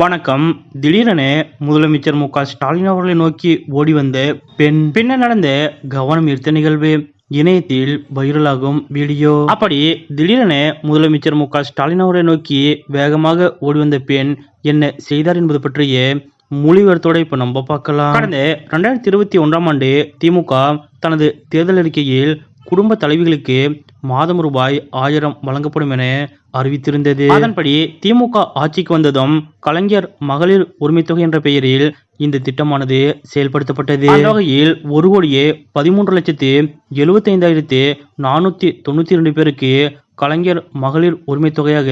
வணக்கம். திடீரென முதலமைச்சர் மு க ஸ்டாலின் அவர்களை நோக்கி ஓடி வந்த பெண் பின்னர் நடந்த கவனம் ஈர்த்த நிகழ்வு இணையத்தில் வைரலாகும் வீடியோ. அப்படி திடீரென முதலமைச்சர் மு க ஸ்டாலின் அவர்களை நோக்கி வேகமாக ஓடி வந்த பெண் என்ன செய்தார் என்பது பற்றிய மொழிவரத்தோட இப்ப நம்ம பார்க்கலாம். கடந்த ரெண்டாயிரத்தி இருபத்தி ஒன்றாம் ஆண்டு திமுக தனது தேர்தல் அறிக்கையில் குடும்ப தலைவிகளுக்கு மாதம் ரூபாய் ஆயிரம் வழங்கப்படும் என அறிவித்திருந்தது. அதன்படி திமுக ஆட்சிக்கு வந்ததும் கலைஞர் மகளிர் உரிமைத்தொகை என்ற பெயரில் இந்த திட்டமானது செயல்படுத்தப்பட்டது. வகையில் ஒரு கோடியே பதிமூன்று லட்சத்து எழுபத்தைந்தாயிரத்து நானூத்தி தொண்ணூத்தி ரெண்டு பேருக்கு கலைஞர் மகளிர் உரிமை தொகையாக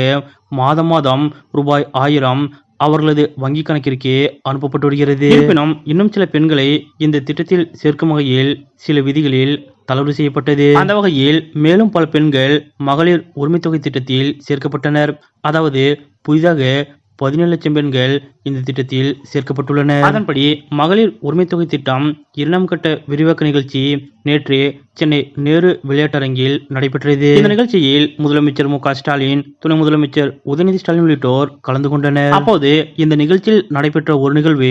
மாதம் மாதம் ரூபாய் ஆயிரம் அவர்களது வங்கி கணக்கிற்கே அனுப்பப்பட்டு வருகிறது. இருப்பினும் இன்னும் சில பெண்களை இந்த திட்டத்தில் சேர்க்கும் வகையில் சில விதிகளில் தளர்வு செய்யப்பட்டது. அந்த வகையில் மேலும் பல பெண்கள் மகளிர் உரிமை தொகை திட்டத்தில் சேர்க்கப்பட்டனர். அதாவது புதிதாக பதினேழு லட்சம் பெண்கள் இந்த திட்டத்தில் சேர்க்கப்பட்டுள்ளனர் அதன்படி மகளிர் உரிமை தொகை திட்டம் இரண்டாம் கட்ட விரிவாக்க நிகழ்ச்சி நேற்று சென்னை நேரு விளையாட்டரங்கில் நடைபெற்றது. இந்த நிகழ்ச்சியில் முதலமைச்சர் மு ஸ்டாலின் துணை முதலமைச்சர் உதயநிதி ஸ்டாலின் உள்ளிட்டோர் கலந்து கொண்டனர். அப்போது இந்த நிகழ்ச்சியில் நடைபெற்ற ஒரு நிகழ்வு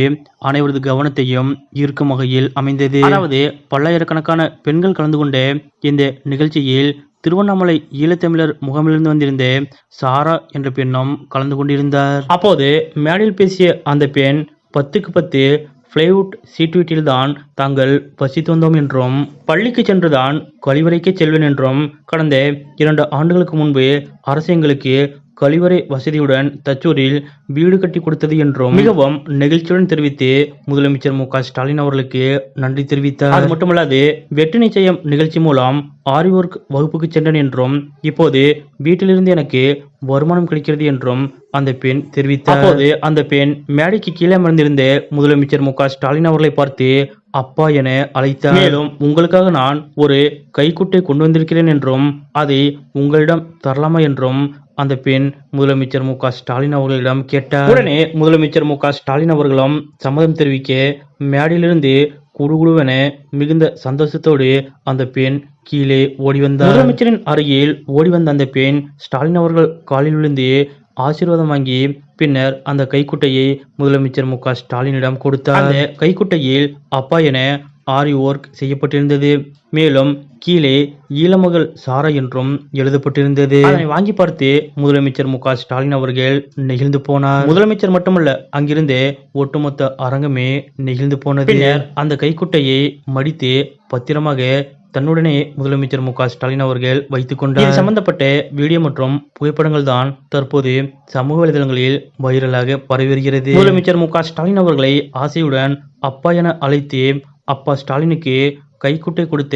அனைவரது கவனத்தையும் ஈர்க்கும் வகையில் அமைந்தது. அதாவது பல்லாயிரக்கணக்கான பெண்கள் கலந்து கொண்ட இந்த நிகழ்ச்சியில் திருவண்ணாமலை ஈழத்தமிழர் முகாமிலிருந்து வந்திருந்த சாரா என்ற பெண்ணும் கலந்து கொண்டிருந்தார். அப்போது மேடையில் பேசிய அந்த பெண் பத்துக்கு பத்து பிளைவுட் சீட் வீட்டில் தான் தாங்கள் வசித்து வந்தோம் என்றும் பள்ளிக்கு சென்றுதான் கழிவறைக்கு செல்வேன் என்றும் கடந்த இரண்டு ஆண்டுகளுக்கு முன்பு அரசு எங்களுக்கு கழிவறை வசதியுடன் தச்சூரில் வீடு கட்டி கொடுத்தது என்றும் மிகவும் நெகிழ்ச்சியுடன் தெரிவித்து முதலமைச்சர் மு ஸ்டாலின் அவர்களுக்கு நன்றி தெரிவித்தார். அது மட்டுமல்லாது வெற்றி நிச்சயம் நிகழ்ச்சி மூலம் ஆரி ஒர்க் வகுப்புக்கு சென்றேன் என்றும் இப்போது வீட்டிலிருந்து எனக்கு வருமானம் கிடைக்கிறது என்றும் அந்த பெண் தெரிவித்தார். அப்போது அந்த பெண் மேடைக்கு கீழே அமர்ந்திருந்த முதலமைச்சர் மு ஸ்டாலின் அவர்களை பார்த்து அப்பா என அழைத்தார் மேலும் உங்களுக்காக நான் ஒரு கைக்குட்டை கொண்டு வந்திருக்கிறேன் என்றும் அதை உங்களிடம் தரலாமா என்றும் அந்த பெண் முதலமைச்சர் மு ஸ்டாலின் அவர்களிடம் கேட்டார். உடனே முதலமைச்சர் மு ஸ்டாலின் அவர்களும் சம்மதம் தெரிவிக்க மேடையிலிருந்து குடுகுடுவென மிகுந்த சந்தோஷத்தோடு அந்த பெண் கீழே ஓடி வந்தார். முதலமைச்சரின் அருகில் ஓடி வந்த அந்த பெண் ஸ்டாலின் அவர்கள் காலில் விழுந்து ஆசீர்வாதம் வாங்கி பின்னர் அந்த கைக்குட்டையை முதலமைச்சர் மு க ஸ்டாலினிடம் கொடுத்தார். அந்த கைக்குட்டையில் அப்பா என ஆரி ஒர்க் செய்யப்பட்டிருந்தது. மேலும் கீழே ஈழமகள் சாரா என்றும் எழுதப்பட்டிருந்தது. அதனை வாங்கி பார்த்து முதலமைச்சர் மு ஸ்டாலின் அவர்கள் நெகிழ்ந்து போனார். முதலமைச்சர் மட்டுமல்ல அங்கிருந்து ஒட்டுமொத்த அரங்கமே நெகிழ்ந்து போனது. அந்த கைக்குட்டையை மடித்து பத்திரமாக தன்னுடனே முதலமைச்சர் மு க ஸ்டாலின் அவர்கள் வைத்துக் கொண்டார் இது சம்பந்தப்பட்ட வீடியோ மற்றும் புகைப்படங்கள் தான் தற்போது சமூக வலைதளங்களில் வைரலாக பரவி வருகிறது முதலமைச்சர் மு க ஸ்டாலின் அவர்களை ஆசையுடன் அப்பா என அழைத்து அப்பா ஸ்டாலினுக்கு கைக்குட்டை கொடுத்த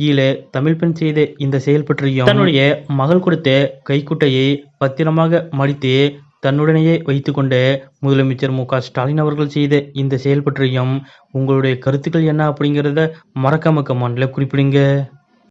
ஈழ தமிழ் பெண் செய்த இந்த செயல் பற்றியும் தன்னுடைய மகள் கொடுத்த கைக்குட்டையை பத்திரமாக மடித்து தன்னுடனேயே வைத்துக்கொண்ட முதலமைச்சர் மு க ஸ்டாலின் அவர்கள் செய்த இந்த செயல் பற்றியும் உங்களுடைய கருத்துக்கள் என்ன அப்படிங்கிறத மறக்காம கமெண்ட்ல குறிப்பிடுங்க.